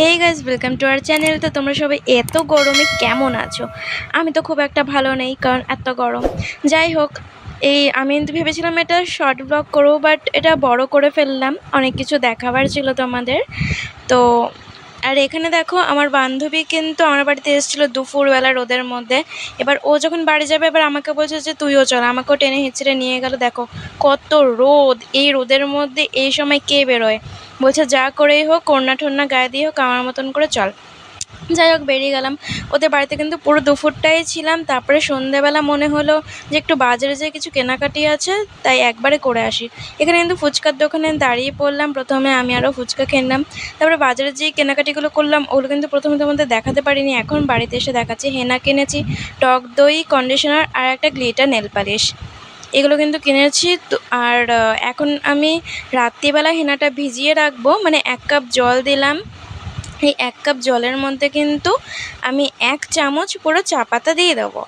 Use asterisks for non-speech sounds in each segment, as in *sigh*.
Hey guys welcome to our channel তো তোমরা সবাই এত গরমে কেমন আছো? আমি তো খুব একটা ভালো নেই, কারণ এত গরম। যাই হোক, এই আমি কিন্তু ভেবেছিলাম এটা শর্ট ব্লগ করব বাট এটা বড় করে ফেললাম। অনেক কিছু দেখাবার ছিল তোমাদের। তো আর এখানে দেখো আমার বান্ধবী কিন্তু আমার বাড়িতে এসেছিল দুপুরবেলা রোদের মধ্যে। এবার ও যখন বাড়ি যাবে, এবার আমাকে বলছে যে, তুইও চল। আমাকেও টেনে হিঁচড়ে নিয়ে গেল। দেখো কত রোদ, এই রোদের মধ্যে এই সময় কে বেরোয়? বলছে, যা করেই হোক কন্যা টন্যা গায়ে দিয়ে হোক, আমার মতন করে চল। যাই হোক, বেরিয়ে গেলাম। ওদের বাড়িতে কিন্তু পুরো দুপুরটাই ছিলাম। তারপরে সন্ধেবেলা মনে হলো যে একটু বাজারে যেয়ে কিছু কেনাকাটি আছে, তাই একবারে করে আসি। এখানে কিন্তু ফুচকার দোকানে দাঁড়িয়ে পড়লাম। প্রথমে আমি আরও ফুচকা কিনলাম তারপরে বাজারে যেই কেনাকাটিগুলো করলাম। ওগুলো কিন্তু প্রথমে তোমাদের দেখাতে পারিনি। এখন বাড়িতে এসে দেখাচ্ছি। হেনা কিনেছি, টক দই কন্ডিশনার আর একটা গ্লিটার নেল পালিশ। এগুলো কিন্তু কিনেছি। তো আর এখন আমি রাত্রিবেলা হেনাটা ভিজিয়ে রাখব। মানে এক কাপ জল দিলাম। এই এক কাপ জলের মধ্যে কিন্তু আমি এক চামচ পুরো চা পাতা দিয়ে দেবো।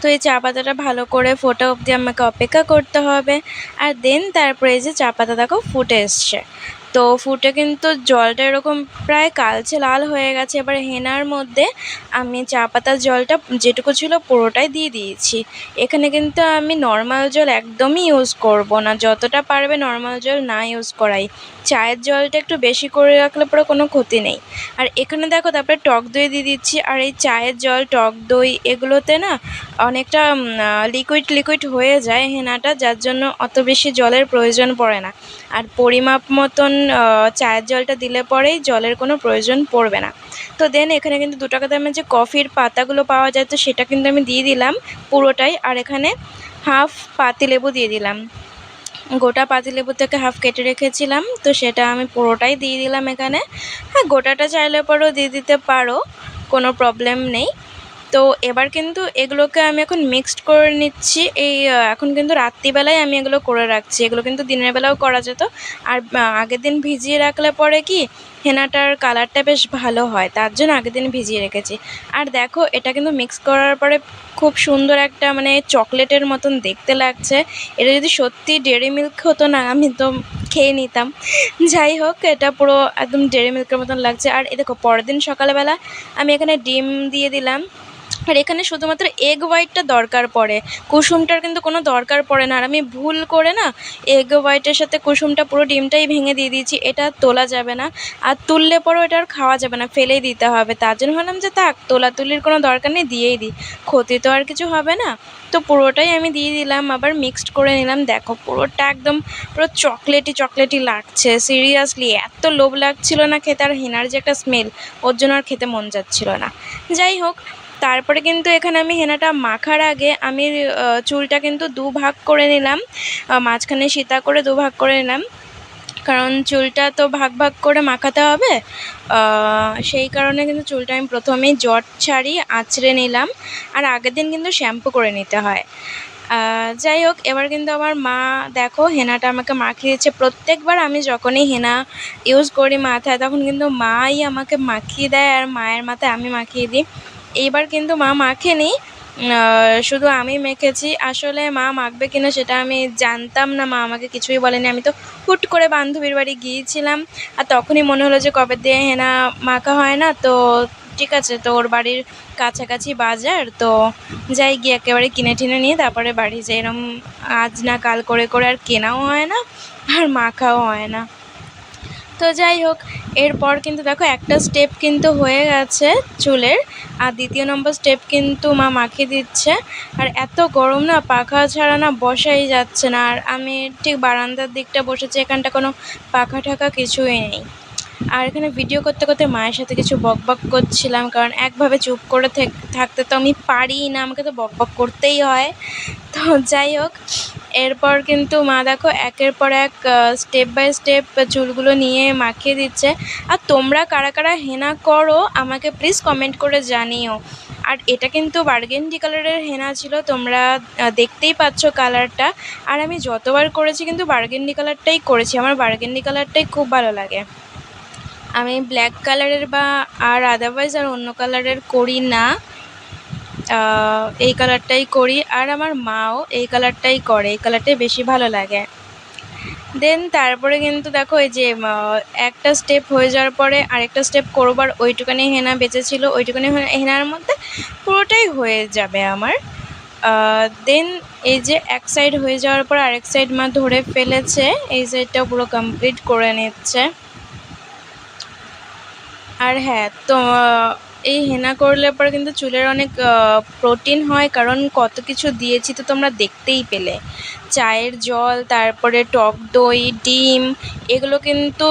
তো এই চা পাতাটা ভালো করে ফোটা অবধি আমাকে অপেক্ষা করতে হবে। আর দেন তারপরে এই যে চা পাতা দেখো ফুটে এসছে। তো ফুটে কিন্তু জলটা এরকম প্রায় কালচে লাল হয়ে গেছে। এবার হেনার মধ্যে আমি চা পাতার জলটা যেটুকু ছিল পুরোটাই দিয়ে দিয়েছি। এখানে কিন্তু আমি নর্মাল জল একদমই ইউজ করব না। যতটা পারবে নর্মাল জল না ইউজ করাই। চায়ের জলটা একটু বেশি করে রাখলে পরে কোনো ক্ষতি নেই। আর এখানে দেখো তারপরে টক দই দিয়ে দিচ্ছি। আর এই চায়ের জল, টক দই এগুলোতে না অনেকটা লিকুইড লিকুইড হয়ে যায় হেনাটা, যার জন্য অত বেশি জলের প্রয়োজন পড়ে না। আর পরিমাপ মতন চায়ের জলটা দিলে পরেই জলের কোনো প্রয়োজন পড়বে না। তো দেন এখানে কিন্তু দু টাকা দামের যে কফির পাতাগুলো পাওয়া যায়, তো সেটা কিন্তু আমি দিয়ে দিলাম পুরোটাই। আর এখানে হাফ পাতিলেবু দিয়ে দিলাম। গোটা পাতিলেবু থেকে হাফ কেটে রেখেছিলাম, তো সেটা আমি পুরোটাই দিয়ে দিলাম এখানে। হ্যাঁ গোটাটা চাইলে পরেও দিয়ে দিতে পারো, কোনো প্রবলেম নেই। তো এবার কিন্তু এগুলোকে আমি এখন মিক্সড করে নিচ্ছি। এই এখন কিন্তু রাত্রিবেলায় আমি এগুলো করে রাখছি। এগুলো কিন্তু দিনের বেলাও করা যেত। আর আগের দিন ভিজিয়ে রাখলে পরে কি হেনাটার কালারটা বেশ ভালো হয়, তার জন্য আগের দিন ভিজিয়ে রেখেছি। আর দেখো, এটা কিন্তু মিক্স করার পরে খুব সুন্দর একটা মানে চকলেটের মতন দেখতে লাগছে। এটা যদি সত্যি ডেয়ারি মিল্ক হতো না, আমি তো খেয়ে নিতাম। যাই হোক, এটা পুরো একদম ডেয়ারি মিল্কের মতন লাগছে। আর এ দেখো, পরের দিন সকালবেলা আমি এখানে ডিম দিয়ে দিলাম। আর এখানে শুধুমাত্র এগ হোয়াইটটা দরকার পড়ে। কুসুমটার কিন্তু কোনো দরকার পড়ে না। আর আমি ভুল করে না এগ হোয়াইটের সাথে কুসুমটা পুরো ডিমটাই ভেঙে দিয়ে দিয়েছি, এটা তোলা যাবে না। আর তুললে পরেও এটা আর খাওয়া যাবে না, ফেলেই দিতে হবে। তার জন্য ভাবলাম যে থাক, তোলাতুলির কোনো দরকার নেই, দিয়েই দিই। ক্ষতি তো আর কিছু হবে না। তো পুরোটাই আমি দিয়ে দিলাম, আবার মিক্সড করে নিলাম। দেখো পুরোটা একদম পুরো চকলেটি চকলেটি লাগছে। সিরিয়াসলি এত লোভ লাগছিল না খেতে, আর হেনার যে একটা স্মেল ওর জন্য আর খেতে মন যাচ্ছিল না। যাই হোক তারপরে কিন্তু এখানে আমি হেনাটা মাখার আগে আমি চুলটা কিন্তু দু ভাগ করে নিলাম মাঝখানে সীতা করে দু ভাগ করে নিলাম। কারণ চুলটা তো ভাগ ভাগ করে মাখাতে হবে সেই কারণে কিন্তু চুলটা আমি প্রথমেই জট ছাড়ি আঁচড়ে নিলাম, আর আগের দিন কিন্তু শ্যাম্পু করে নিতে হয়। যাই হোক, এবার কিন্তু আমার মা, দেখো, হেনাটা আমাকে মাখিয়ে দিচ্ছে প্রত্যেকবার আমি যখনই হেনা ইউজ করি মাথায়, তখন কিন্তু মাই আমাকে মাখিয়ে দেয়, আর মায়ের মাথায় আমি মাখিয়ে দিই। এইবার কিন্তু মা মাখেনি শুধু আমি মেখেছি। আসলে মা মাখবে কিনা সেটা আমি জানতাম না, মা আমাকে কিছুই বলেনি। আমি তো হুট করে বান্ধবীর বাড়ি গিয়েছিলাম, আর তখনই মনে হলো যে কবে দিয়ে হেনা মাখা হয় না, তো ঠিক আছে, তো ওর বাড়ির কাছাকাছি বাজার, তো যাই গিয়ে একেবারে কিনে টিনে নিয়ে তারপরে বাড়ি যাই। এরম আজ না কাল করে করে আর কেনাও হয় না, আর মাখাও হয় না। তো যাই হোক, এরপর কিন্তু দেখো একটা স্টেপ কিন্তু হয়ে গেছে চুলের, আর দ্বিতীয় নম্বর স্টেপ কিন্তু মা মাখিয়ে দিচ্ছে। আর এত গরম না, পাখা ছাড়া না বসাই যাচ্ছে না। আর আমি ঠিক বারান্দার দিকটা বসেছি, এখানটা কোনো পাখা ঠাকা কিছুই নেই। আর এখানে ভিডিও করতে করতে মায়ের সাথে কিছু বক বক করছিলাম, কারণ একভাবে চুপ করে থেক- থাকতে তো আমি পারি না, আমাকে তো বক বক করতেই হয়। তো যাই হোক এরপর কিন্তু মা দেখো একের পর এক স্টেপ বাই স্টেপ চুলগুলো নিয়ে মাখিয়ে দিচ্ছে। আর তোমরা কারা কারা হেনা করো, আমাকে প্লিজ কমেন্ট করে জানিও। আর এটা কিন্তু বার্গেন্ডি কালারের হেনা ছিল, তোমরা দেখতেই পাচ্ছ কালারটা আর আমি যতবার করেছি কিন্তু বার্গেন্ডি কালারটাই করেছি। আমার বার্গেন্ডি কালারটাই খুব ভালো লাগে। আমি ব্ল্যাক কালারের বা আর আদারওয়াইজ আর অন্য কালারের করি না। এই কালারটাই করি আর আমার মাও এই কালারটাই করে, এই কালারটাই বেশি ভালো লাগে। দেন তারপরে কিন্তু দেখো এই যে একটা স্টেপ হয়ে যাওয়ার পরে আরেকটা স্টেপ করবার ওইটুকানি হেনা বেঁচে ছিল, ওইটুকানি হেনার মধ্যে পুরোটাই হয়ে যাবে আমার। দেন এই যে এক সাইড হয়ে যাওয়ার পর আরেক সাইড মা ধরে ফেলেছে, এই সাইডটা পুরো কমপ্লিট করে নিচ্ছে। আর হ্যাঁ তো এই হেনা করলে পরে কিন্তু চুলের অনেক প্রোটিন হয়, কারণ কত কিছু দিয়েছি তো তোমরা দেখতেই পেলে। চায়ের জল, তারপরে টক দই, ডিম, এগুলো কিন্তু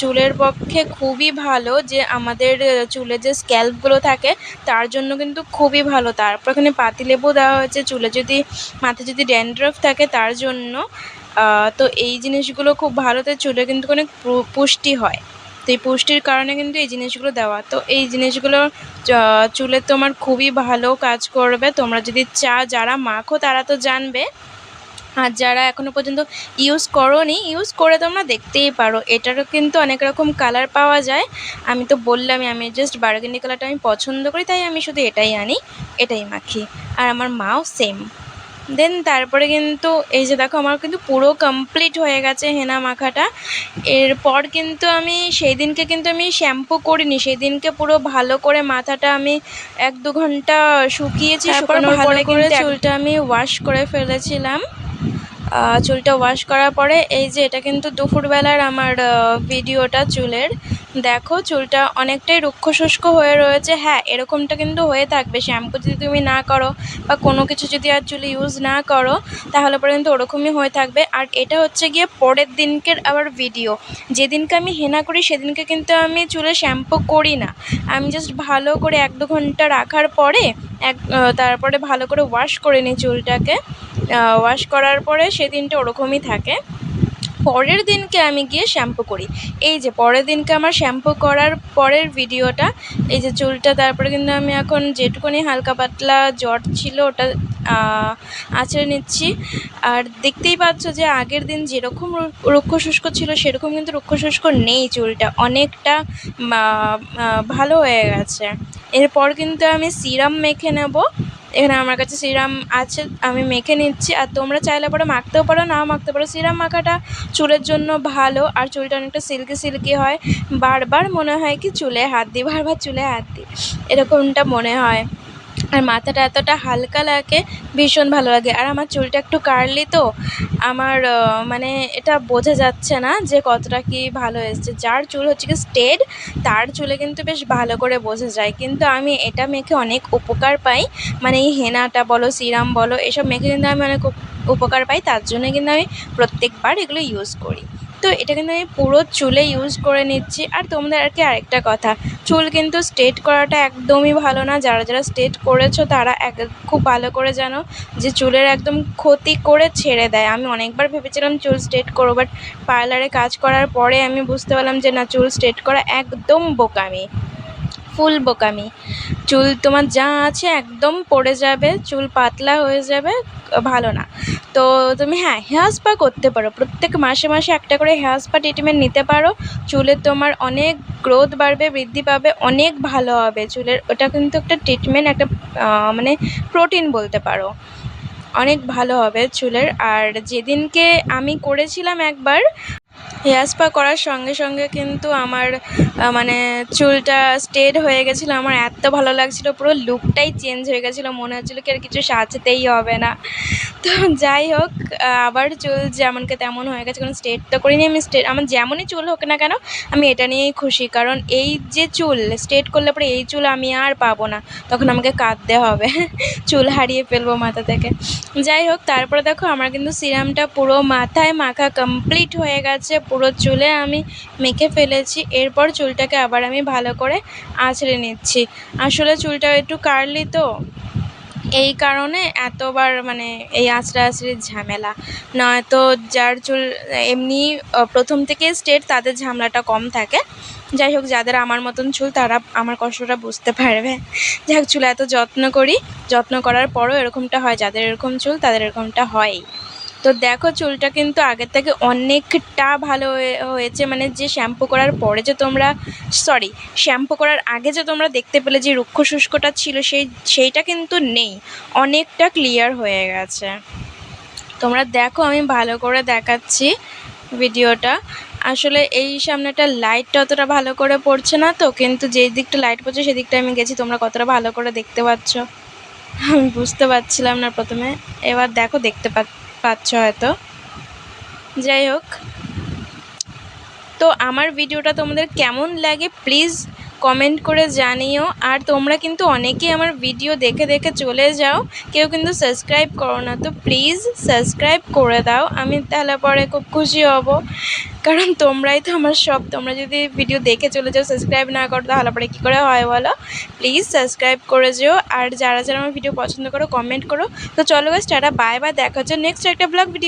চুলের পক্ষে খুবই ভালো যে আমাদের চুলে যে স্ক্যাল্পগুলো থাকে, তার জন্য কিন্তু খুবই ভালো। তারপর এখানে পাতিলেবু দেওয়া হয়েছে, চুলে যদি, মাথায় যদি ড্যান্ড্রফ থাকে তার জন্য তো এই জিনিসগুলো খুব ভালো, তো চুলে কিন্তু অনেক পুষ্টি হয়। তো এই পুষ্টির কারণে কিন্তু এই জিনিসগুলো দেওয়া। তো এই জিনিসগুলো চুলে তোমার খুবই ভালো কাজ করবে। তোমরা যদি চা, যারা মাখো তারা তো জানবে। আর যারা এখনও পর্যন্ত ইউজ করোনি ইউজ করে তোমরা দেখতেই পারো। এটারও কিন্তু অনেক রকম কালার পাওয়া যায়। আমি তো বললামই, আমি জাস্ট বার্গেন্ডি কালারটা আমি পছন্দ করি, তাই আমি শুধু এটাই আনি, এটাই মাখি। আর আমার মাও সেম দেন তারপরে কিন্তু এই যে দেখো আমার কিন্তু পুরো কমপ্লিট হয়ে গেছে হেনা মাখাটা। এরপর কিন্তু আমি সেই দিনকে কিন্তু আমি শ্যাম্পু করিনি সেই দিনকে পুরো ভালো করে মাথাটা আমি এক দু ঘণ্টা শুকিয়েছি শুকানোর ভালো পরে করে চুলটা আমি ওয়াশ করে ফেলেছিলাম। চুলটা ওয়াশ করার পরে এই যে এটা কিন্তু দুপুরবেলার আমার ভিডিওটা চুলের। দেখো, চুলটা অনেকটাই রুক্ষ শুষ্ক হয়ে রয়েছে। হ্যাঁ এরকমটা কিন্তু হয়ে থাকবে। শ্যাম্পু যদি তুমি না করো বা কোনো কিছু যদি আর চুলে ইউজ না করো, তাহলে পরে কিন্তু ওরকমই হয়ে থাকবে। আর এটা হচ্ছে গিয়ে পরের দিনকের আবার ভিডিও যেদিনকে আমি হেনা করি, সেদিনকে কিন্তু আমি চুলে শ্যাম্পু করি না। আমি জাস্ট ভালো করে এক দু ঘণ্টা রাখার পরে, এক তারপরে ভালো করে ওয়াশ করে নিই চুলটাকে। ওয়াশ করার পরে সেদিনটা ওরকমই থাকে। পরের দিনকে আমি গিয়ে শ্যাম্পু করি। এই যে পরের দিনকে আমার শ্যাম্পু করার পরের ভিডিওটা, এই যে চুলটা, তারপরে কিন্তু আমি এখন যেটুকুনি হালকা পাতলা জ্বর ছিল ওটা আঁচড়ে নিচ্ছি। আর দেখতেই পাচ্ছ যে আগের দিন যেরকম রুক্ষ শুষ্ক ছিল, সেরকম কিন্তু রুক্ষ শুষ্ক নেই চুলটা। অনেকটা ভালো হয়ে গেছে। এরপর কিন্তু আমি সিরাম মেখে নেব। এখানে আমার কাছে সিরাম আছে, আমি মেখে নিচ্ছি। আর তোমরা চাইলে পরে মাখতেও পারো, নাও মাখতে পারো। সিরাম মাখাটা চুলের জন্য ভালো, আর চুলটা অনেকটা সিল্কি সিল্কি হয়। বারবার মনে হয় কি চুলে হাত দিই, বারবার চুলে হাত দিই। এরকমটা মনে হয়। আর মাথাটা এতটা হালকা লাগে, ভীষণ ভালো লাগে। আর আমার চুলটা একটু কার্লি তো, আমার মানে এটা বোঝা যাচ্ছে না যে কতটা কি ভালো এসছে। যার চুল হচ্ছে কি স্টেড তার চুলে কিন্তু বেশ ভালো করে বোঝা যায়। কিন্তু আমি এটা মেখে অনেক উপকার পাই। মানে এই হেনাটা বলো, সিরাম বলো, এসব মেখে কিন্তু আমি অনেক উপকার পাই। তার জন্য কিন্তু আমি প্রত্যেকবার এগুলো ইউজ করি। তো এটা কিন্তু আমি পুরো চুলে ইউজ করে নিচ্ছি। আর তোমাদের আর কি আরেকটা কথা, চুল কিন্তু স্ট্রেট করাটা একদমই ভালো না। যারা যারা স্ট্রেট করেছ তারা এক, খুব ভালো করে জানো যে চুলের একদম ক্ষতি করে ছেড়ে দেয়। আমি অনেকবার ভেবেছিলাম চুল স্ট্রেট করব বাট পার্লারে কাজ করার পরে আমি বুঝতে পারলাম যে না, চুল স্ট্রেট করা একদম বোকামি। ফুল বোকামি। চুল তোমার যা আছে একদম পড়ে যাবে, চুল পাতলা হয়ে যাবে, ভালো না। তো তুমি হ্যাঁ হেয়ার স্পা করতে পারো। প্রত্যেক মাসে মাসে একটা করে হেয়ার স্পা ট্রিটমেন্ট নিতে পারো। চুলের তোমার অনেক গ্রোথ বাড়বে, বৃদ্ধি পাবে, অনেক ভালো হবে। চুলের ওটা কিন্তু একটা ট্রিটমেন্ট একটা মানে প্রোটিন বলতে পারো। অনেক ভালো হবে চুলের। আর যেদিনকে আমি করেছিলাম একবার হেয়ার স্পা করার সঙ্গে সঙ্গে কিন্তু আমার মানে চুলটা স্ট্রেট হয়ে গেছিল। আমার এত ভালো লাগছিল, পুরো লুকটাই চেঞ্জ হয়ে গেছিল। মনে হচ্ছিল কি আর কিছু সাজতেই হবে না। তো যাই হোক আবার চুল যেমনকে তেমন হয়ে গেছে কারণ স্ট্রেট তো করিনি আমি। স্ট্রেট আমার যেমনই চুল হোক না কেন, আমি এটা নিয়েই খুশি। কারণ এই যে চুল স্ট্রেট করলে পরে এই চুল আমি আর পাবো না। তখন আমাকে কাঁদতে হবে। *laughs* চুল হারিয়ে ফেলব মাথা থেকে। যাই হোক, তারপরে দেখো, আমার কিন্তু সিরামটা পুরো মাথায় মাখা কমপ্লিট হয়ে গেছে। পুরো চুলে আমি মেখে ফেলেছি, এরপর চুলটাকে আবার আমি ভালো করে আঁচড়ে নিচ্ছি। আসলে চুলটা একটু কার্লি তো, এই কারণে এতবার মানে এই আঁচড়া আঁচড়ির ঝামেলা। নয়তো যার চুল এমনি প্রথম থেকে স্টেট তাদের ঝামেলাটা কম থাকে। যাই হোক, যাদের আমার মতন চুল তারা আমার কষ্টটা বুঝতে পারবে। যাই হোক চুল এত যত্ন করি, যত্ন করার পরও এরকমটা হয়, যাদের এরকম চুল তাদের এরকমটা হয়ই। তো দেখো চুলটা কিন্তু আগের থেকে অনেকটা ভালো হয়ে- হয়েছে মানে যে শ্যাম্পু করার পরে যে তোমরা সরি শ্যাম্পু করার আগে যে তোমরা দেখতে পেলে যে রুক্ষ শুষ্কটা ছিল, সেই, সেইটা কিন্তু নেই। অনেকটা ক্লিয়ার হয়ে গেছে। তোমরা দেখো, আমি ভালো করে দেখাচ্ছি ভিডিওটা। আসলে এই সামনেটা লাইটটা অতটা ভালো করে পড়ছে না তো, কিন্তু যেই দিকটা লাইট পড়ছে সেদিকটা আমি গেছি, তোমরা কতটা ভালো করে দেখতে পাচ্ছ? আমি বুঝতে পারছিলাম না প্রথমে। এবার দেখো, দেখতে পা- পাচ্ছ হয়তো। যাই হোক। তো আমার ভিডিওটা তোমাদের কেমন লাগে প্লিজ কমেন্ট করে জানিও। আর তোমরা কিন্তু অনেকেই আমার ভিডিও দেখে দেখে চলে যাও। কেউ কিন্তু সাবস্ক্রাইব করো না, তো প্লিজ সাবস্ক্রাইব করে দাও। আমি তাহলে পরে খুব খুশি হব। কারণ তোমরাই তো আমার সব, তোমরা যদি ভিডিও দেখে চলে যাও সাবস্ক্রাইব না করো, তাহলে পরে কী করে হয় বলো? প্লিজ সাবস্ক্রাইব করে যেও। আর যারা যারা আমার ভিডিও পছন্দ করো কমেন্ট করো। তো চলো গাছ টাটা বাই বাই দেখা হচ্ছে নেক্সট একটা ব্লগ ভিডিও